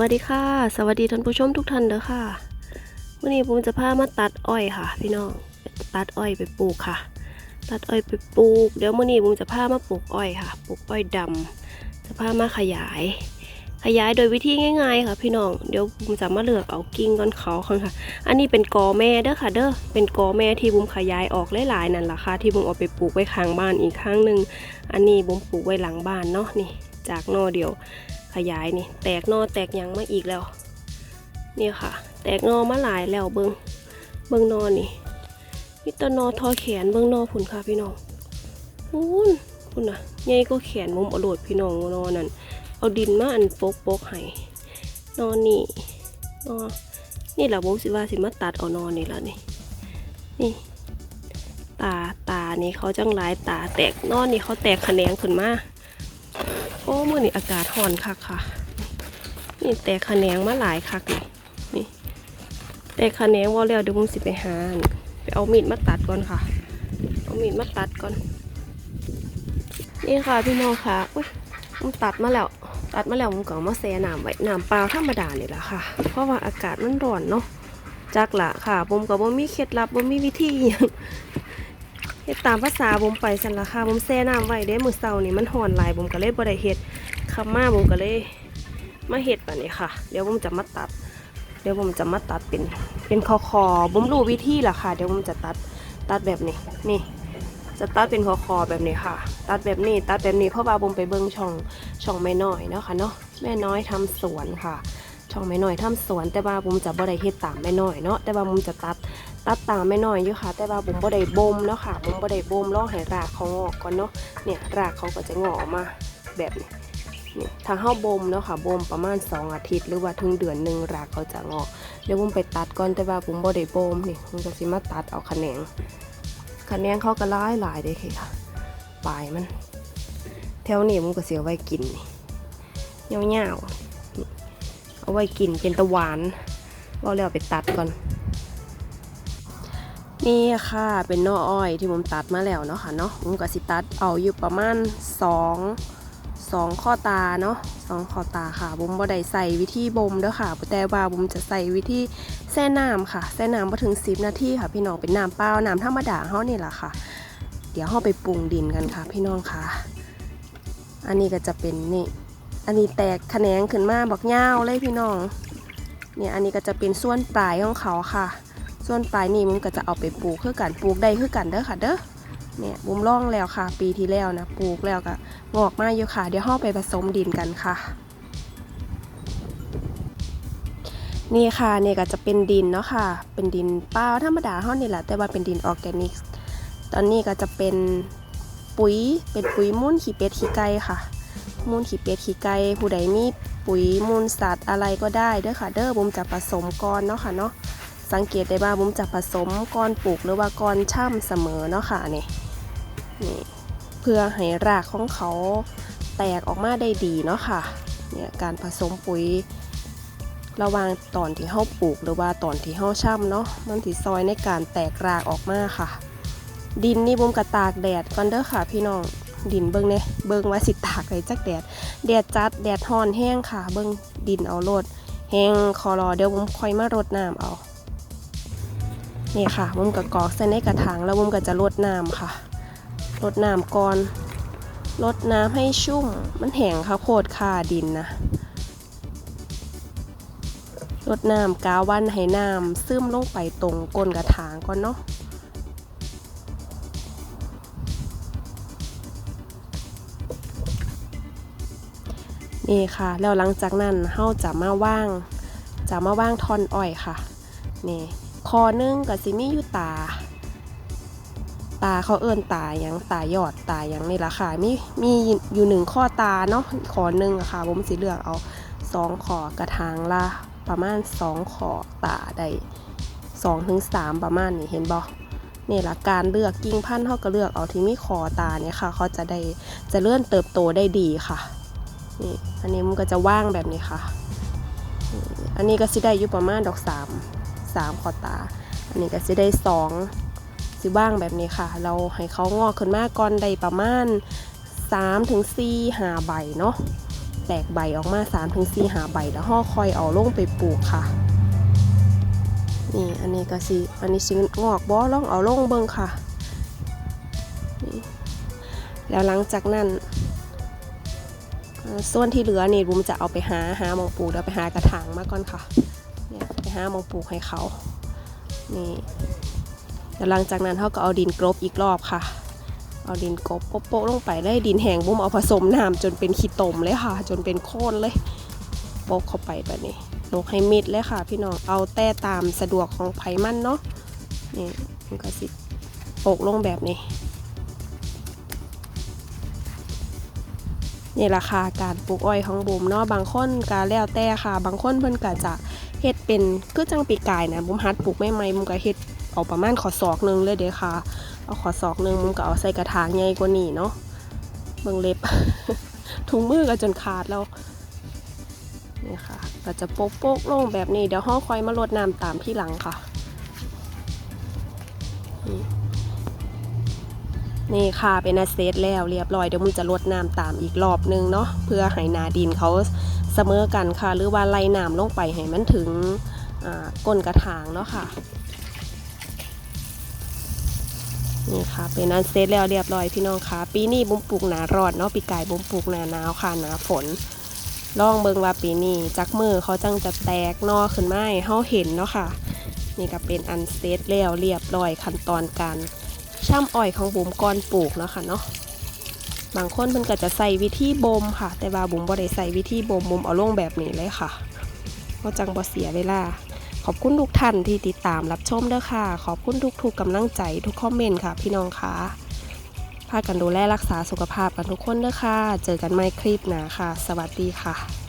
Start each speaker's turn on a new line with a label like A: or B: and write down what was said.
A: วัสดีค่ะ สวัสดีท่านผู้ชมทุกท่านเด้อค่ะวันนี้ผมจะพามาตัดอ้อยค่ะ พี่น้องตัดอ้อยไปปลูกค่ะ ตัดอ้อยไปปลูก เดี๋ยวมื่อนี้ผมจะพามาปลูกอ้อยค่ะ ปลูกอ้อยดำจะพามาขยาย ขยายโดยวิธีง่ายๆ ค่ะ พี่น้องเดี๋ยวผมจะมาเลือกเอากิ่งก้อนเขาค่อนค่ะ อันนี้เป็นกอแม่เด้อค่ะ เด้อเป็นกอแม่ที่บุมขยายออกหลายๆนั่นแหละค่ะ ที่บุมเอาไปปลูกไว้ข้างบ้านอีกข้างหนึ่งอันนี้บุมปลูกไว้หลังบ้านเนาะนี่ จากนอเดียว ขยายนี่แตกนอแตกยังมาอีกแล้วนี่ค่ะ แตกนอมาหลายแล้วเบิงเบิงนอนี่มีแตนอทอแขนเบิงนอผุนค่ะพี่น้องพูนพุ่นนะใหญ่ก็แขนมุมอโลดพี่น้องนอนั่นเอาดินมาอันโปกโปกให้นอนนี่นอนี่แหละบุมสิว่าสิมาตัดเอานอนนี่แล้วนี่นี่ ตาตานี่เขาจังหลายตาแตกนอนนี่เขาแตกแขนงขึ้นมา มื่อนี้อากาศร้อนคักค่ะ นี่แตกขแขนงมาหลายคักนี่นี่ แตกขแขนงว่าแล้วเดี๋ยวผมสิไปหานไปเอามีดมาตัดก่อนค่ะ เอามีดมาตัดก่อน นี่ค่ะพี่น้องค่ะอุ้ยผมตัดมาแล้ว ตัดมาแล้วผมก็เอมาแช่น้ำไว้น้ำเปล่าธรรมดานี่แหละค่ะ เพราะว่าอากาศมันร้อนเนาะจักละค่ะผมก็บ่มีเคล็ดลับบ่มีวิธีอหยัง เฮ็ดตามภาษาผมไปสันละค่ะผมแช่น้ำไว้ได้มื้อเช้านี่มันห่อนหลายผมก็เลยบ่ได้เฮ็ดคำมาผมก็เลยมาเฮ็ดแบบนี้ค่ะ เดี๋ยวผมจะมาตัด เดี๋ยวผมจะมาตัดเป็นเป็นคอคอผมรู้วิธีละค่ะ เดี๋ยวผมจะตัดตัดแบบนี้นี่ จะตัดเป็นคอคอแบบนี้ค่ะ ตัดแบบนี้ตัดแบบนี้เพราะว่าผมไปเบิ่งช่องช่องแม่น้อยเนาะค่ะเนาะแม่น้อยทำสวนค่ะ ช่องแม่น้อยทำสวนแต่ว่าผมจะบ่ได้เฮ็ดตามแม่น้อยเนาะแต่ว่าผมจะตัด ตัดตามไม่น้อยอยู่ค่ะ แต่ว่าผมบ่ได้บ่มแล้วค่ะผมบ่ได้บ่มรอให้รากเขางอกก่อนเนาะเนี่ยรากเขาก็จะงอกมาแบบนี้นี่ถ้าเฮาบ่มเนาะค่ะบ่มประมาณ 2 อาทิตย์ หรือว่าถึงเดือนหนึ่งรากเขาจะงอกเดี๋ยวผมไปตัดก่อนแต่ว่าผมบ่ได้บ่มนี่ผมก็สิมาตัดเอาแขนงแขนงเขาก็หลายหลายเด้ค่ะปลายมัน แถวนี้ผมก็เสิเอาไว้กินนี่ยาวๆนี่เอาไว้กินเป็นตะหวานเอาแล้วไปตัดก่อน นี่ค่ะเป็นนออ้อยที่ผมตัดมาแล้วเนาะค่ะเนาะผมก็สิตัดเอาอยู่ประมาณ2 2ข้อตาเนาะสองข้อตาค่ะผมบ่ได้ใส่วิธีบ่มเด้อค่ะ แต่ว่าผมจะใส่วิธีแช่น้ำค่ะแช่น้ำมาถึง 10 นาทีค่ะ พี่น้องเป็นน้ำเปล่าน้ำธรรมดาเฮานี่แหละค่ะ เดี๋ยวเฮาไปปรุงดินกันค่ะ พี่น้องค่ะ อันนี้ก็จะเป็นนี่อันนี้แตกแขนงขึ้นมาบักยาเลยพี่น้องเนี่ยอันนี้ก็จะเป็นส่วนปลายของเขาค่ะ ส่วนปลายนี่มันก็จะเอาไปปลูกคือกันปลูกได้คือกันเด้อค่ะเด้อเนี่ยบุมล่องแล้วค่ะ ปีที่แล้วนะปลูกแล้วก็งอกมาอยู่ค่ะ เดี๋ยวห้าไปผสมดินกันค่ะ นี่ค่ะนี่ก็จะเป็นดินเนาะค่ะ เป็นดินเปล่าธรรมดาห้อนี่แหละแต่ว่าเป็นดินออร์แกนิกตอนนี้ก็จะเป็นปุ๋ยเป็นปุ๋ยมูลขี้เป็ดขี้ไก่ค่ะ มูลขี้เป็ดขี้ไก่ผู้ใดมีปุ๋ยมูลสัตว์อะไรก็ได้เด้อค่ะ เด้อบุมจะผสมก่อนเนาะค่ะเนาะ สังเกตได้ว่าผมจะผสมก้อนปลูกหรือว่าก้อนช่ำเสมอเนาะค่ะนี่นี่เพื่อให้รากของเขาแตกออกมาได้ดีเนาะค่ะเนี่ยการผสมปุ๋ย ระหว่างตอนที่เฮาปลูกหรือว่าตอนที่เฮาช่ำเนาะมันสิซอยในการแตกรากออกมาค่ะ ดินนี่บุมกระตากแดดก่อนเด้อค่ะ พี่น้องดินเบิ่งเนี่ยเบิ่งว่าสิตากได้จักแดด แดดจัดแดดฮ้อนแห้งค่ะ เบิ่งดินเอาโลดแห้งคอรอเดี๋ยวผมค่อยมารดน้ำเอา นี่ค่ะมุมกับกรอกใส่ในกระถางแล้วมุมก็จะลดน้ำค่ะลดน้ำก่อนลดน้ำให้ชุ่มมันแห้งค่ะโคตรค่าดินนะลดน้ำกาวันให้น้ำซึมลงไปตรงก้นกระถางก่อนเนาะนี่ค่ะ แล้วหลังจากนั้นเฮาจะมาว่าง จะมาว่างทอนอ้อยค่ะ นี่ คอหนึงกับซิมีอยู่ตา ตาเขาเอิ้นตาอย่างตายอดตาอย่างนี่ละค่ะมีมีอยู่หนึ่งข้อตาเนาะขอหนึ่งอะค่ะผมสิเลือกเอาสองขอกระถางละประมาณสองขอตาได้สองถึงสามประมาณนี้เห็นบ่นี่ละการเลือกกิ่งพันธุ์เขาก็เลือกเอาที่มีคอตาเนี่ยค่ะเขาจะได้จะเลื่อนเติบโตได้ดีค่ะนี่อันนี้มันก็จะว่างแบบนี้ค่ะ อันนี้ก็สิได้อยู่ประมาณดอกสาม สามขอตา อันนี้ก็จะได้สองสิว่างแบบนี้ค่ะ เราให้เขางอกขึ้นมาก่อนได้ประมาณ3ถึง4หาใบเนาะแตกใบออกมา3ถึง4หาใบแล้วห่อคอยเอาลงไปปลูกค่ะ นี่อันนี้ก็สิอันนี้สิงอกบ่ลองเอาลงเบิ่งค่ะ แล้วหลังจากนั้นส่วนที่เหลือนี่บุมจะเอาไปหาหาหมองปลูกเดี๋ยวไปหากระถางมาก่อนค่ะ หามองปลูกให้เขา นี่แล้วหลังจากนั้นเขาก็เอาดินกลบอีกรอบค่ะ เอาดินกรบโป๊ะลงไปเลยดินแห้งบุ้มเอาผสมน้ำจนเป็นขี้ตมเลยค่ะ จนเป็นโค่นเลยโปะเข้าไปแบบนี้นกให้มิดเลยค่ะ พี่น้องเอาแต่ตามสะดวกของไผมันเนาะนี่มันก็สิโปะลงแบบนี้ นี่ราคาการปลูกอ้อยของบุมเนาะบางคนก็แล้วแต่ค่ะ บางคนเพิ่นก็จะเฮ็ดเป็นคือจังปีกายนะบุมฮัดปลูกใหม่ๆบุมก็เฮ็ดเอาประมาณขอศอกหนึงเลยเด้อค่ะ เอาขอศอกหนึ่งมึงก็เอาใส่กระถางใหญ่กว่านี้เนาะเบิ่งเล็บถุงมือก็จนขาดแล้วนี่ค่ะ ก็จะโป๊กๆลงแบบนี้เดี๋ยวห้อคอยมาลดน้ำตามที่หลังค่ะ นี่ค่ะเป็นอาเซตแล้วเรียบร้อยเดี๋ยวมึงจะลดน้ำตามอีกรอบนึงเนาะเพื่อให้นาดินเขาเสมอกันค่ะ หรือว่าไล่น้ำลงไปให้มันถึงก้นกระถางเนาะค่ะนี่ค่ะเป็นอันเซตแล้วเรียบร้อยพี่น้องค่ะ ปีนี้บุ้มปลูกหนารอนเนาะปีกายบุ้มปลูกหนาหนาวค่ะหนาฝนลองเบิงว่าปีนี้จักมือเขาจังจะแตกนอขึ้นมาให้เฮาเห็นเนาะค่ะ นี่ก็เป็นอันเซตแล้วเรียบร้อยขั้นตอนการ ช่ำอ้อยของบุ๋มก่อนปลูกเนาะค่ะเนาะบางคนเพิ่นก็จะใส่วิธีบ่มค่ะ แต่ว่าบุ๋มบ่ได้ใส่วิธีบ่มบุ๋มเอาลงแบบนี้เลยค่ะก็จังบ่เสียเวลา ขอบคุณทุกท่านที่ติดตามรับชมเด้อค่ะ ขอบคุณทุกๆกำลังใจทุกคอมเมนต์ค่ะ พี่น้องค่ะพากันดูแลรักษาสุขภาพกันทุกคนเด้อค่ะ เจอกันใหม่คลิปหน้าค่ะ สวัสดีค่ะ